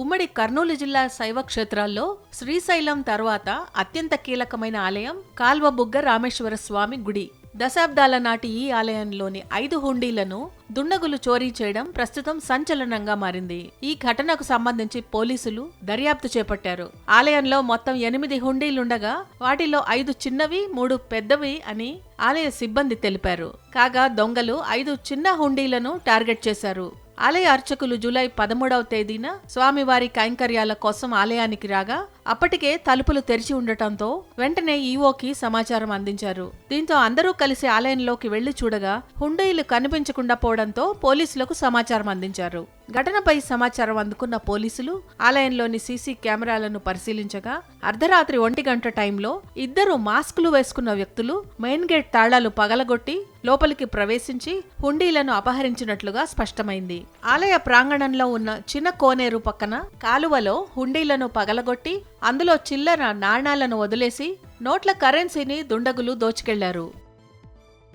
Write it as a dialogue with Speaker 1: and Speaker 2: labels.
Speaker 1: ఉమ్మడి కర్నూలు జిల్లా శైవ క్షేత్రాల్లో శ్రీశైలం తర్వాత అత్యంత కీలకమైన ఆలయం కాల్వబుగ్గ రామేశ్వర స్వామి గుడి. దశాబ్దాల నాటి ఈ ఆలయంలోని ఐదు హుండీలను దుండగులు చోరీ చేయడం ప్రస్తుతం సంచలనంగా మారింది. ఈ ఘటనకు సంబంధించి పోలీసులు దర్యాప్తు చేపట్టారు. ఆలయంలో మొత్తం ఎనిమిది హుండీలుండగా వాటిలో ఐదు చిన్నవి మూడు పెద్దవి అని ఆలయ సిబ్బంది తెలిపారు. కాగా దొంగలు ఐదు చిన్న హుండీలను టార్గెట్ చేశారు. ఆలయ అర్చకులు జూలై పదమూడవ తేదీన స్వామివారి కైంకర్యాల కోసం ఆలయానికి రాగా అప్పటికే తలుపులు తెరిచి ఉండటంతో వెంటనే ఈవోకి సమాచారం అందించారు. దీంతో అందరూ కలిసి ఆలయంలోకి వెళ్ళి చూడగా హుండీలు కనిపించకుండా పోవడంతో పోలీసులకు సమాచారం అందించారు. ఘటనపై సమాచారం అందుకున్న పోలీసులు ఆలయంలోని సీసీ కెమెరాలను పరిశీలించగా అర్ధరాత్రి ఒంటి గంట టైంలో ఇద్దరు మాస్కులు వేసుకున్న వ్యక్తులు మెయిన్ గేట్ తాళాలు పగలగొట్టి లోపలికి ప్రవేశించి హుండీలను అపహరించినట్లుగా స్పష్టమైంది. ఆలయ ప్రాంగణంలో ఉన్న చిన్న కోనేరు పక్కన కాలువలో హుండీలను పగలగొట్టి అందులో చిల్లర నాణాలను వదిలేసి నోట్ల కరెన్సీని దుండగులు దోచుకెళ్ళారు.